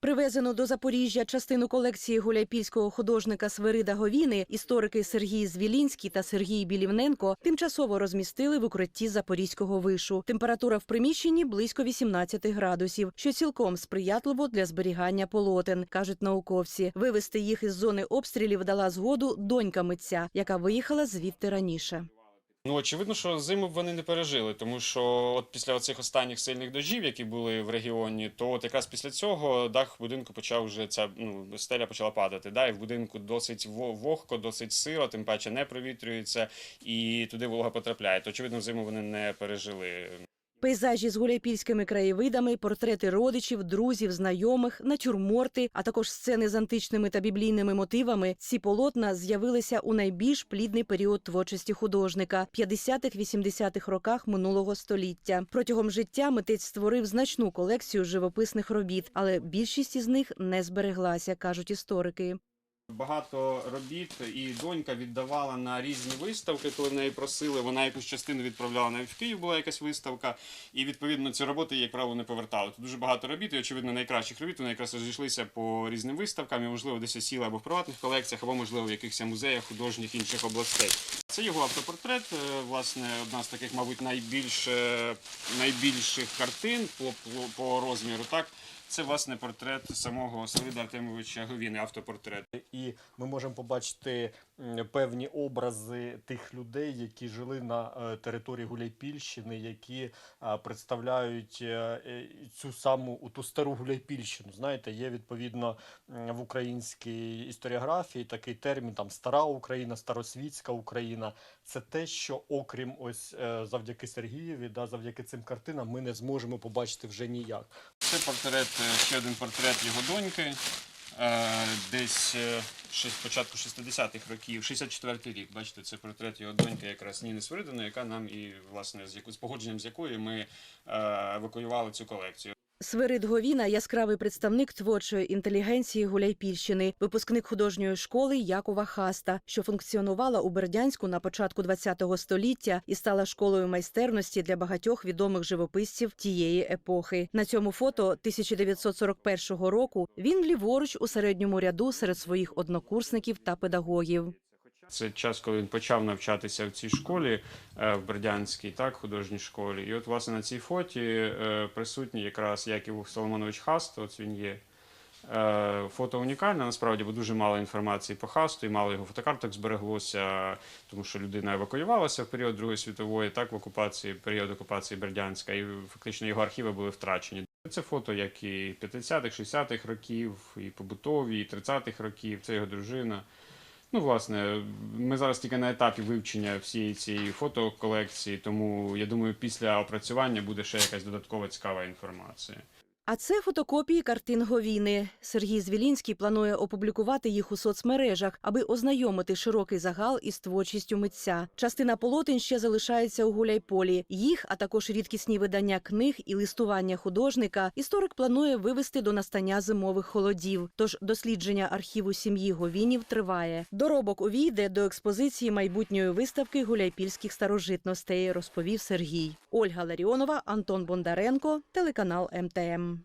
Привезену до Запоріжжя частину колекції гуляйпільського художника Сверида Говіни історики Сергій Звілінський та Сергій Білівненко тимчасово розмістили в укритті Запорізького вишу. Температура в приміщенні близько 18 градусів, що цілком сприятливо для зберігання полотен, кажуть науковці. Вивести їх із зони обстрілів дала згоду донька митця, яка виїхала звідти раніше. Ну, очевидно, що зиму б вони не пережили, тому що от після цих останніх сильних дождів, які були в регіоні, то от якраз після цього дах будинку почав вже ця ну, стеля почала падати. Да? І в будинку досить во- вогко, досить сиро, тим паче не провітрюється, і туди волога потрапляє. То очевидно, зиму вони не пережили. Пейзажі з гуляйпільськими краєвидами, портрети родичів, друзів, знайомих, натюрморти, а також сцени з античними та біблійними мотивами. Ці полотна з'явилися у найбільш плідний період творчості художника 50-х-80-х роках минулого століття. Протягом життя митець створив значну колекцію живописних робіт, але більшість із них не збереглася, кажуть історики. Багато робіт і донька віддавала на різні виставки, коли в неї просили. Вона якусь частину відправляла навіть в Київ, була якась виставка, і відповідно ці роботи як правило, не повертали. Тут дуже багато робіт, і очевидно, найкращих робіт вони якраз розійшлися по різним виставкам, і можливо десь осіли або в приватних колекціях, або можливо в якихось музеях художніх інших областей. Це його автопортрет, е, власне, одна з таких, мабуть, найбільш, е, найбільших картин по, по, по розміру. Так, це власне портрет самого Савида Артемовича Говіни, автопортрет. і ми можемо побачити певні образи тих людей, які жили на е, території Гуляйпільщини, які е, представляють е, цю саму ту стару Гуляйпільщину. Знаєте, є відповідно в українській історіографії такий термін там стара Україна, старосвітська Україна. Це те, що окрім ось завдяки Сергієві, да, завдяки цим картинам, ми не зможемо побачити вже ніяк. Це портрет, е, ще один портрет його доньки. е, Десь е, початку 60-х років, 64-й рік. Бачите, це портрет його доньки, якраз Ніни Свиридини, яка нам і власне з погодженням з якою ми евакуювали цю колекцію. Свирид Говіна яскравий представник творчої інтелігенції Гуляйпільщини, випускник художньої школи Якова Хаста, що функціонувала у Бердянську на початку ХХ століття і стала школою майстерності для багатьох відомих живописців тієї епохи. На цьому фото 1941 року він ліворуч у середньому ряду серед своїх однокурсників та педагогів. Це час, коли він почав навчатися в цій школі е, в Бердянській, так, художній школі. І от, власне, на цій фоті е, присутній якраз Яків Соломонович Хаст, ось він є. Е, Фото унікальне, насправді, бо дуже мало інформації по хасту, і мало його фотокарток збереглося, тому що людина евакуювалася в період Другої світової, так, в окупації, період окупації Бердянська, і фактично його архіви були втрачені. Це фото як і 50-х, 60-х років, і побутові, і 30-х років, це його дружина. Ну, власне, ми зараз тільки на етапі вивчення всієї цієї фотоколекції, тому я думаю, після опрацювання буде ще якась додаткова цікава інформація. А це фотокопії картин Говіни. Сергій Звілінський планує опублікувати їх у соцмережах, аби ознайомити широкий загал із творчістю митця. Частина полотен ще залишається у Гуляйполі. Їх, а також рідкісні видання книг і листування художника, історик планує вивести до настання зимових холодів. Тож дослідження архіву сім'ї Говінів триває. Доробок увійде до експозиції майбутньої виставки гуляйпільських старожитностей, розповів Сергій. Ольга Ларіонова, Антон Бондаренко, телеканал МТМ.